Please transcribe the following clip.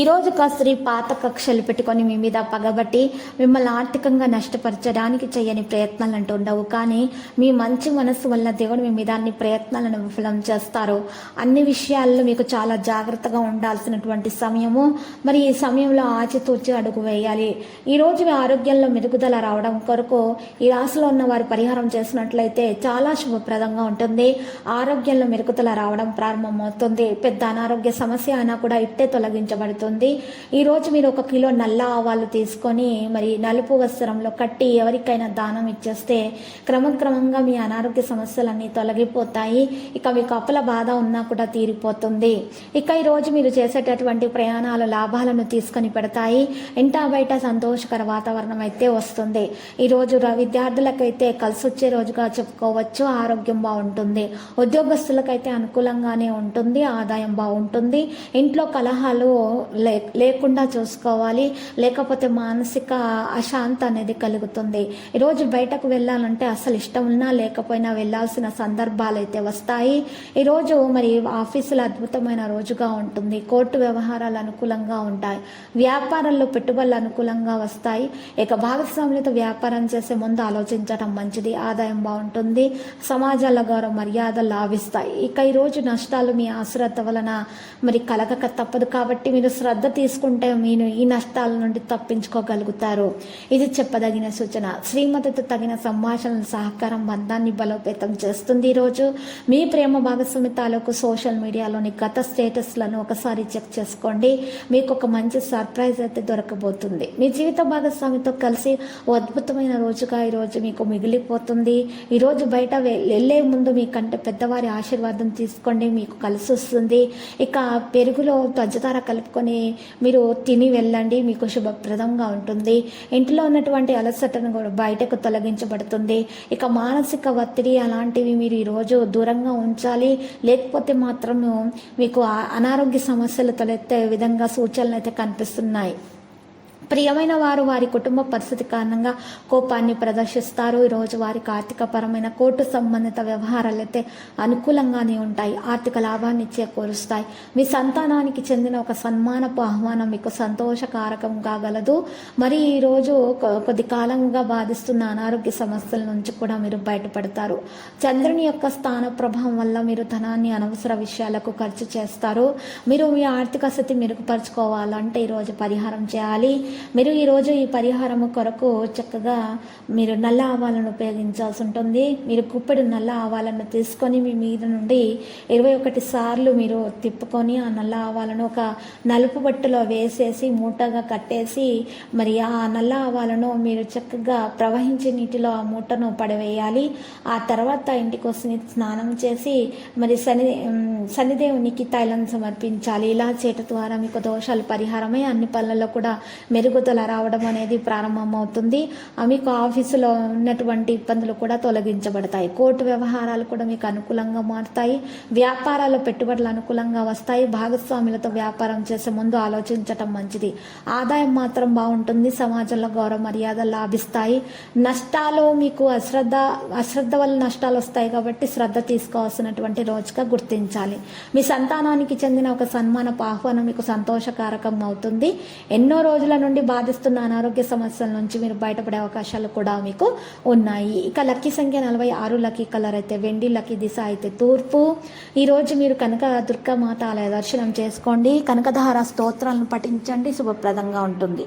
ఈరోజు కస్త్రీ కాస్త్రీ పాత కక్షలు పెట్టుకొని మీ మీద పగబట్టి మిమ్మల్ని ఆర్థికంగా నష్టపరచడానికి చేయని ప్రయత్నాలు అంటూ ఉండవు. కానీ మీ మంచి మనసు వల్ల దేవుడు మీ మీద అన్ని ప్రయత్నాలను విఫలం చేస్తారు. అన్ని విషయాల్లో మీకు చాలా జాగ్రత్తగా ఉండాల్సినటువంటి సమయము. మరి ఈ సమయంలో ఆచితూచి అడుగు వేయాలి. ఈరోజు మీ ఆరోగ్యంలో మెరుగుదల రావడం కొరకు ఈ రాశిలో ఉన్న వారు పరిహారం చేసినట్లయితే చాలా శుభప్రదంగా ఉంటుంది. ఆరోగ్యంలో మెరుగుదల రావడం ప్రారంభమవుతుంది. పెద్ద అనారోగ్య సమస్య అయినా కూడా ఇట్టే తొలగించబడుతుంది. ఈ ఈరోజు మీరు ఒక కిలో నల్ల ఆవాలు తీసుకొని మరి నలుపు వస్త్రంలో కట్టి ఎవరికైనా దానం ఇచ్చేస్తే క్రమక్రమంగా మీ అనారోగ్య సమస్యలన్నీ తొలగిపోతాయి. ఇక మీకు అప్పుల బాధ ఉన్నా కూడా తీరిపోతుంది. ఇక ఈరోజు మీరు చేసేటటువంటి ప్రయాణాలు లాభాలను తీసుకొని పెడతాయి. ఇంటా బయట సంతోషకర వాతావరణం అయితే వస్తుంది. ఈరోజు విద్యార్థులకైతే కలిసి వచ్చే రోజుగా చెప్పుకోవచ్చు. ఆరోగ్యం బాగుంటుంది. ఉద్యోగస్తులకైతే అనుకూలంగానే ఉంటుంది. ఆదాయం బాగుంటుంది. ఇంట్లో కలహాలు లే లేకుండా చూసుకోవాలి. లేకపోతే మానసిక అశాంతి అనేది కలుగుతుంది. ఈరోజు బయటకు వెళ్ళాలంటే అసలు ఇష్టం ఉన్నా లేకపోయినా వెళ్ళాల్సిన సందర్భాలు అయితే వస్తాయి. ఈరోజు మరి ఆఫీసులు అద్భుతమైన రోజుగా ఉంటుంది. కోర్టు వ్యవహారాలు అనుకూలంగా ఉంటాయి. వ్యాపారంలో పెట్టుబడులు అనుకూలంగా వస్తాయి. ఇక భాగస్వాములతో వ్యాపారం చేసే ముందు ఆలోచించడం మంచిది. ఆదాయం బాగుంటుంది. సమాజాల గౌరవ మర్యాదలు లాభిస్తాయి. ఇక ఈరోజు నష్టాలు మీ ఆశ్రత వలన మరి కలగక తప్పదు. కాబట్టి మీరు శ్రద్ధ తీసుకుంటే మీరు ఈ నష్టాల నుండి తప్పించుకోగలుగుతారు. ఇది చెప్పదగిన సూచన. శ్రీమతితో తగిన సంభాషణ సహకారం బంధాన్ని బలోపేతం చేస్తుంది ఈరోజు మీ ప్రేమ భాగస్వామి తాలూకు సోషల్ మీడియాలోని గత స్టేటస్లను ఒకసారి చెక్ చేసుకోండి. మీకు ఒక మంచి సర్ప్రైజ్ అయితే దొరకబోతుంది. మీ జీవిత భాగస్వామితో కలిసి ఓ అద్భుతమైన రోజుగా ఈరోజు మీకు మిగిలిపోతుంది. ఈరోజు బయట వె- వెళ్ళే ముందు మీకంటే పెద్దవారి ఆశీర్వాదం తీసుకోండి. మీకు కలిసి వస్తుంది ఇక పెరుగులో పంచదార కలుపుకొని మీరు తిని వెళ్ళండి మీకు శుభప్రదంగా ఉంటుంది. ఇంట్లో ఉన్నటువంటి అలసటను కూడా బయటకు తొలగించబడుతుంది. ఇక మానసిక ఒత్తిడి అలాంటివి మీరు ఈరోజు దూరంగా ఉంచాలి. లేకపోతే మాత్రము మీకు అనారోగ్య సమస్యలు తలెత్తే విధంగా సూచనలు అయితే కనిపిస్తున్నాయి. ప్రియమైన వారు వారి కుటుంబ పరిస్థితి కారణంగా కోపాన్ని ప్రదర్శిస్తారు. ఈరోజు వారికి ఆర్థికపరమైన కోర్టు సంబంధిత వ్యవహారాలు అయితే అనుకూలంగానే ఉంటాయి. ఆర్థిక లాభాన్ని చేకూరుస్తాయి మీ సంతానానికి చెందిన ఒక సన్మానపు ఆహ్వానం మీకు సంతోషకారకం కాగలదు. మరి ఈరోజు కొద్ది కాలంగా బాధిస్తున్న అనారోగ్య సమస్యల నుంచి కూడా మీరు బయటపడతారు. చంద్రుని యొక్క స్థాన ప్రభావం వల్ల మీరు ధనాన్ని అనవసర విషయాలకు ఖర్చు చేస్తారు. మీరు మీ ఆర్థిక స్థితి మెరుగుపరచుకోవాలంటే ఈరోజు పరిహారం చేయాలి. మీరు ఈరోజు ఈ పరిహారము కొరకు చక్కగా మీరు నల్ల ఆవాలను ఉపయోగించాల్సి ఉంటుంది. మీరు కుప్పెడు నల్ల ఆవాలను తీసుకొని మీ మీద నుండి ఇరవై ఒకటి సార్లు మీరు తిప్పుకొని ఆ నల్ల ఆవాలను ఒక నలుపు బట్టలో వేసేసి మూటగా కట్టేసి మరి ఆ నల్ల ఆవాలను మీరు చక్కగా ప్రవహించే నీటిలో ఆ మూటను పడవేయాలి. ఆ తర్వాత ఇంటికి వస్తుంది స్నానం చేసి మరి శని శనిదేవునికి తైలం సమర్పించాలి. ఇలా చేయటం ద్వారా మీకు దోషాలు పరిహారమై అన్ని పనులలో కూడా మెరుగుదల రావడం అనేది ప్రారంభమవుతుంది. మీకు ఆఫీసులో ఉన్నటువంటి ఇబ్బందులు కూడా తొలగించబడతాయి. కోర్టు వ్యవహారాలు కూడా మీకు అనుకూలంగా మారుతాయి. వ్యాపారాల్లో పెట్టుబడులు అనుకూలంగా వస్తాయి. భాగస్వాములతో వ్యాపారం చేసే ముందు ఆలోచించటం మంచిది. ఆదాయం మాత్రం బాగుంటుంది. సమాజంలో గౌరవ మర్యాదలు లాభిస్తాయి. నష్టాలు మీకు అశ్రద్ధ అశ్రద్ధ వల్ల నష్టాలు వస్తాయి కాబట్టి శ్రద్ధ తీసుకోవాల్సినటువంటి రోజుగా గుర్తించాలి. మీ సంతానానికి చెందిన ఒక సన్మానపు ఆహ్వానం మీకు సంతోషకారకం అవుతుంది. ఎన్నో రోజుల నుండి బాధిస్తున్న అనారోగ్య సమస్యల నుంచి మీరు బయటపడే అవకాశాలు కూడా మీకు ఉన్నాయి. ఇక లక్కీ సంఖ్య నలభై ఆరు లక్కీ కలర్ అయితే వెండి లక్కీ దిశ అయితే తూర్పు. ఈరోజు మీరు కనక దుర్గామాత ఆలయ దర్శనం చేసుకోండి. కనకధార స్తోత్రాలను పఠించండి. శుభప్రదంగా ఉంటుంది.